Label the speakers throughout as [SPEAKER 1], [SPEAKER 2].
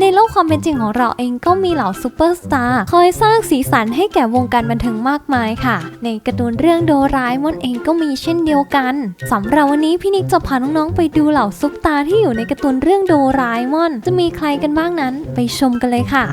[SPEAKER 1] ในโลกความเป็นจริงของเราเองก็มีเหล่าซูเปอร์สตาร์คอยสร้างสีสันให้แก่วงการบันเทิงมากมายค่ะ ในการ์ตูนเรื่องโดรายมอนเองก็มีเช่นเดียวกันสำหรับวันนี้พี่นิกจะพาน้องๆไปดูเหล่าซุปตาร์ที่อยู่ในการ์ตูนเรื่องโดรายมอน จะมีใครกันบ้างนั้นไปชมกันเลยค่ะ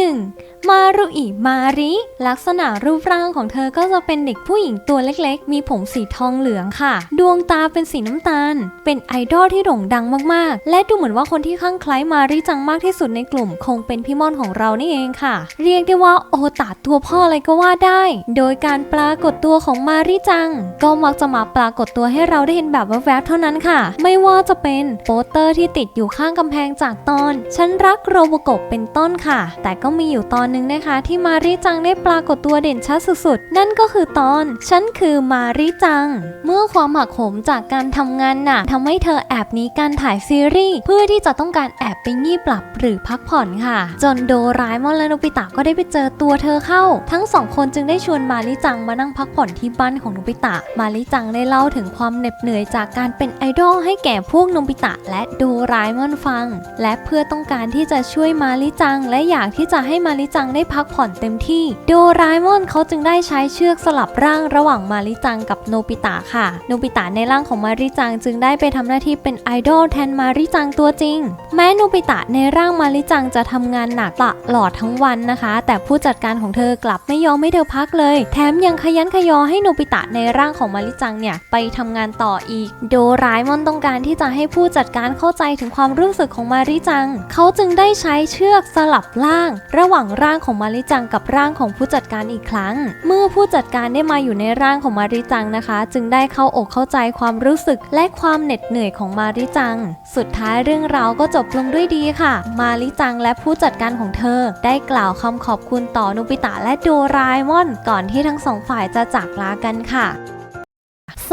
[SPEAKER 1] 1. มารุอิมาริ ลักษณะรูปร่างของเธอก็จะเป็นเด็กผู้หญิงตัวเล็กๆ มีผมสีทองเหลืองค่ะ ดวงตาเป็นสีน้ำตาล เป็นไอดอลที่โด่งดังมากๆ และดูเหมือนว่าคนที่ข้างคล้ายมาริจังมากที่สุดในกลุ่ม คงเป็นพี่มอนของเรานี่เองค่ะ เรียกได้ว่าโอตาตัวพ่ออะไรก็ว่าได้ โดยการปรากฏตัวของมาริจัง ก็มักจะมาปรากฏตัวให้เราได้เห็นแบบแวบๆเท่านั้นค่ะ ไม่ว่าจะเป็นโปสเตอร์ที่ติดอยู่ข้างกำแพงจากตอน ฉันรักโรบโกบเป็นต้นค่ะ แต่ก็มีอยู่ตอนหนึ่งนะคะ ที่มาริจังได้ปรากฏตัวเด่นชัดสุดๆ นั่นก็คือตอน ฉันคือมาริจัง เมื่อความหักโหมจากการทำงานหนักทำให้เธอแอบหนีการถ่ายซีรีส์เพื่อที่จะต้องการแอบไปงีบหลับหรือพักผ่อนค่ะ จนโดร้าเอมอนและโนบิตะก็ได้ไปเจอตัวเธอเข้า ทั้งสองคนจึงได้ชวนมาริจังมานั่งพักผ่อนที่บ้านของโนบิตะ มาริจังได้เล่าถึงความเหน็ดเหนื่อยจากการเป็นไอดอลให้แก่พวกโนบิตะและโดร้าเอมอนฟัง และเพื่อต้องการที่จะช่วยมาริจังและอยากที่จะให้มาริจังได้พักผ่อนเต็มที่ โดราเอมอนเขาจึงได้ใช้เชือกสลับร่างระหว่างมาริจังกับโนบิตะค่ะ โนบิตะในร่างของมาริจังจึงได้ไปทำหน้าที่เป็นไอดอลแทนมาริจังตัวจริง แม้โนบิตะในร่างมาริจังจะทำงานหนักตลอดทั้งวันนะคะ แต่ผู้จัดการของเธอกลับไม่ยอมให้เธอพักเลย แถมยังขยันขยอให้โนบิตะในร่างของมาริจังเนี่ยไปทำงานต่ออีก โดราเอมอนต้องการที่จะให้ผู้จัดการเข้าใจถึงความรู้สึกของมาริจัง เขาจึงได้ใช้เชือกสลับร่าง ระหว่างร่างางของมาริจังกับร่างของผู้จัดการอีกครั้ง เมื่อผู้จัดการได้มาอยู่ในร่างของมาริจังนะคะ จึงได้เข้าอกเข้าใจความรู้สึกและความเหน็ดเหนื่อยของมาริจัง สุดท้ายเรื่องราวก็จบลงด้วยดีค่ะ มาริจังและผู้จัดการของเธอ ได้กล่าวคำขอบคุณต่อโนบิตะและโดราเอมอน ก่อนที่ทั้งสองฝ่ายจะจากลากันค่ะ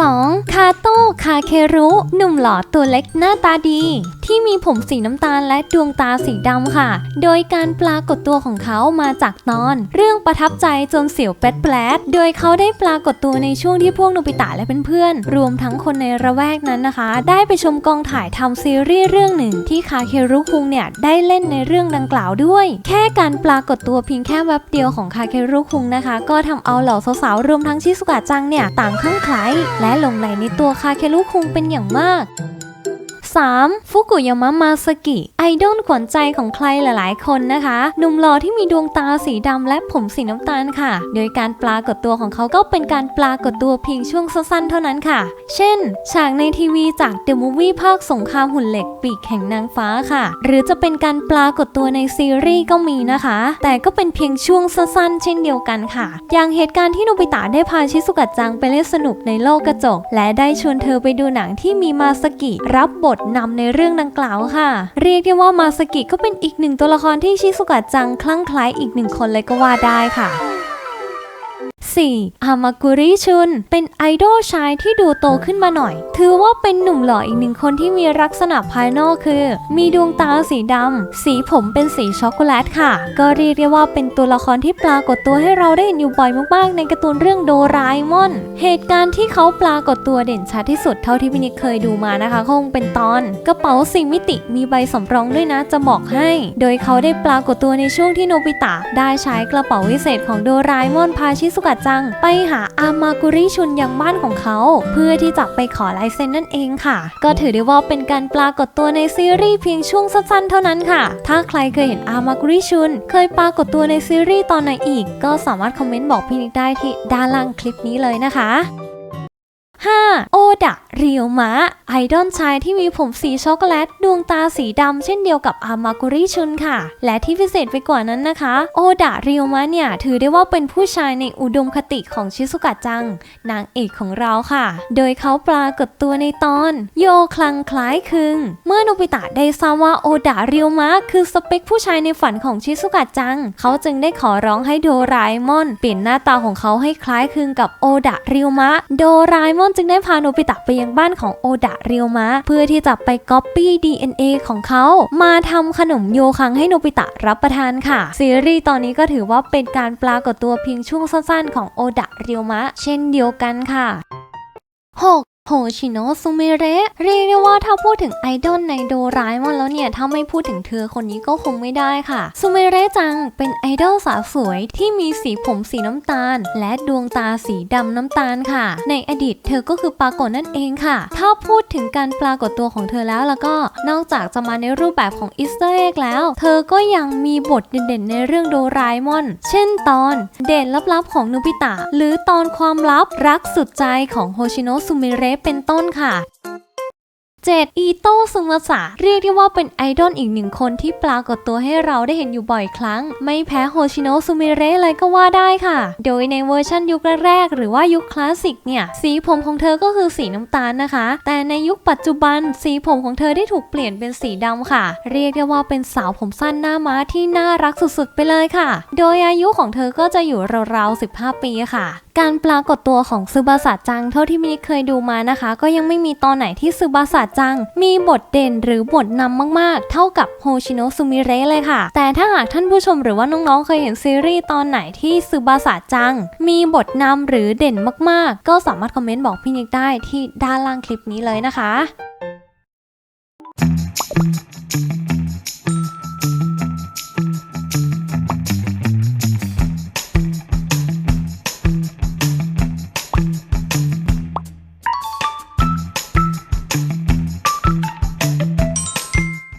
[SPEAKER 1] 2. คาโต้คาเครุหนุ่มหล่อตัวเล็กหน้าตาดี ที่มีผมสีน้ำตาลและดวงตาสีดำค่ะ โดยการปรากฏตัวของเขามาจากตอน เรื่องประทับใจจนเสียวแป๊ดแปลดโดยเขาได้ปรากฏตัวในช่วงที่พวกโนบิตะและเพื่อนๆรวมทั้งคนในระแวกนั้นนะคะ ได้ไปชมกองถ่ายทำซีรีส์เรื่องหนึ่งที่คาเครุคุงเนี่ยได้เล่นในเรื่องดังกล่าวด้วย แค่การปรากฏตัวเพียงแค่แวบเดียวของคาเครุคุงนะคะ ก็ทำเอาเหล่าสาวๆรวมทั้งชิสุกะจังเนี่ยต่างคลั่งไคล้และหลงไหลในตัวคาเคลุคุงเป็นอย่างมาก 3. ฟุกุยามะมาสกิ ไอดอลขวัญใจของใครหลายๆ คนนะคะ หนุ่มหล่อที่มีดวงตาสีดำและผมสีน้ำตาลค่ะ โดยการปรากฏตัวของเขาก็เป็นการปรากฏตัวเพียงช่วงสั้นๆ เท่านั้นค่ะ เช่น ฉากในทีวีจากเดอะมูฟวี่ภาคสงครามหุ่นเหล็กปีกแห่งนางฟ้าค่ะ หรือจะเป็นการปรากฏตัวในซีรีส์ก็มีนะคะ แต่ก็เป็นเพียงช่วงสั้นๆ เช่นเดียวกันค่ะ อย่างเหตุการณ์ที่โนบิตะได้พาชิสุกะจังไปเล่นสนุกในโลกกระจก และได้ชวนเธอไปดูหนังที่มีมาสกิรับบทนำในเรื่องดังกล่าวค่ะ เรียกได้ว่ามาสกิก็เป็นอีกหนึ่งตัวละครที่ชิสุกะจังคลั่งไคล้อีกหนึ่งคนเลยก็ว่าได้ค่ะ 4. ฮามากุริชุน เป็นไอดอลชายที่ดูโตขึ้นมาหน่อย ถือว่าเป็นหนุ่มหล่ออีกหนึ่งคนที่มีลักษณะภายนอกคือ มีดวงตาสีดำ สีผมเป็นสีช็อกโกแลตค่ะ ก็เรียกได้ว่าเป็นตัวละครที่ปรากฏตัวให้เราได้เห็นอยู่บ่อยมากๆ ในการ์ตูนเรื่องโดราเอมอน เหตุการณ์ที่เขาปรากฏตัวเด่นชัดที่สุดเท่าที่พี่นิกเคยดูมานะคะคงเป็นตอน กระเป๋าสีมิติมีใบสำรองด้วยนะจะบอกให้ โดยเขาได้ปรากฏตัวในช่วงที่โนบิตะได้ใช้กระเป๋าวิเศษของโดราเอมอนพาชิสุกะจัง ไปหาอามากุริชุนยังบ้านของเขา เพื่อที่จะไปขอลายเซ็นนั่นเองค่ะ ก็ถือได้ว่าเป็นการปรากฏตัวในซีรีส์เพียงช่วงสั้นๆ เท่านั้นค่ะ ถ้าใครเคยเห็นอามากุริชุน เคยปรากฏตัวในซีรีส์ตอนไหนอีก ก็สามารถคอมเมนต์บอกพี่นิกได้ที่ด้านล่างคลิปนี้เลยนะคะ 5. โอดะเรียวมะ ไอดอลชายที่มีผมสีช็อกโกแลต ดวงตาสีดำเช่นเดียวกับอามากุริชุนค่ะ และที่พิเศษไปกว่านั้นนะคะ โอดะเรียวมะเนี่ย ถือได้ว่าเป็นผู้ชายในอุดมคติของชิสุกะจัง นางเอกของเราค่ะ โดยเขาปรากฏตัวในตอน โยคลังคล้ายคึง เมื่อโนบิตะได้ทราบว่าโอดะเรียวมะคือสเปคผู้ชายในฝันของชิสุกะจัง เขาจึงได้ขอร้องให้โดราเอมอนเปลี่ยนหน้าตาของเขาให้คล้ายคึงกับโอดะเรียวมะ โดราเอมอนจึงได้พาโนบิตะไปยังบ้านของโอดะเรียวมะ เพื่อที่จะไปก๊อปปี้ DNA ของเขา มาทำขนมโยคังให้โนบิตะรับประทานค่ะ ซีรีส์ตอนนี้ก็ถือว่าเป็นการปรากฏตัวเพียงช่วงสั้นๆ ของโอดะเรียวมะ เช่นเดียวกันค่ะ 6. โฮชิโนะซูเมเระ เรียกได้ว่าถ้าพูดถึงไอดอลในโดร้าเอมอนแล้วเนี่ย ถ้าไม่พูดถึงเธอคนนี้ก็คงไม่ได้ค่ะ ซูเมเระจังเป็นไอดอลสาวสวยที่มีสีผมสีน้ำตาล และดวงตาสีดำน้ำตาลค่ะ ในอดีตเธอก็คือปรากฏนั่นเองค่ะ ถ้าพูดถึงการปรากฏตัวของเธอแล้วแล้วก็นอกจากจะมาในรูปแบบของอิสเตอร์เอ็กแล้ว เธอก็ยังมีบทเด่นๆในเรื่องโดราเอมอน เช่นตอนเด่นลับๆของนูบิตะหรือตอนความลับรักสุดใจของโฮชิโนะซูเมเระเป็นต้นค่ะ 7. อีโต้ซุมาสะเรียกได้ว่าเป็นไอดอลอีกหนึ่งคนที่ปรากฏตัวให้เราได้เห็นอยู่บ่อยครั้ง ไม่แพ้โฮชิโนะซูมิเระเลยก็ว่าได้ค่ะ โดยในเวอร์ชันยุคแรกๆหรือว่ายุคคลาสสิกเนี่ย สีผมของเธอก็คือสีน้ำตาลนะคะ แต่ในยุคปัจจุบันสีผมของเธอได้ถูกเปลี่ยนเป็นสีดำค่ะ เรียกได้ว่าเป็นสาวผมสั้นหน้าม้าที่น่ารักสุดๆไปเลยค่ะ โดยอายุของเธอก็จะอยู่ราวๆ15 ปีค่ะ การปรากฏตัวของซึบาสะจัง เท่าที่มินิเคยดูมานะคะ ก็ยังไม่มีตอนไหนที่ซึบาสะจัง มีบทเด่นหรือบทนำมากๆ เท่ากับโฮชิโนะซูมิเระเลยค่ะ แต่ถ้าหากท่านผู้ชมหรือว่าน้องๆเคยเห็นซีรีส์ตอนไหนที่ซึบาสะจัง มีบทนำหรือเด่นมากๆ ก็สามารถคอมเมนต์บอกพี่นิกได้ที่ด้านล่างคลิปนี้เลยนะคะ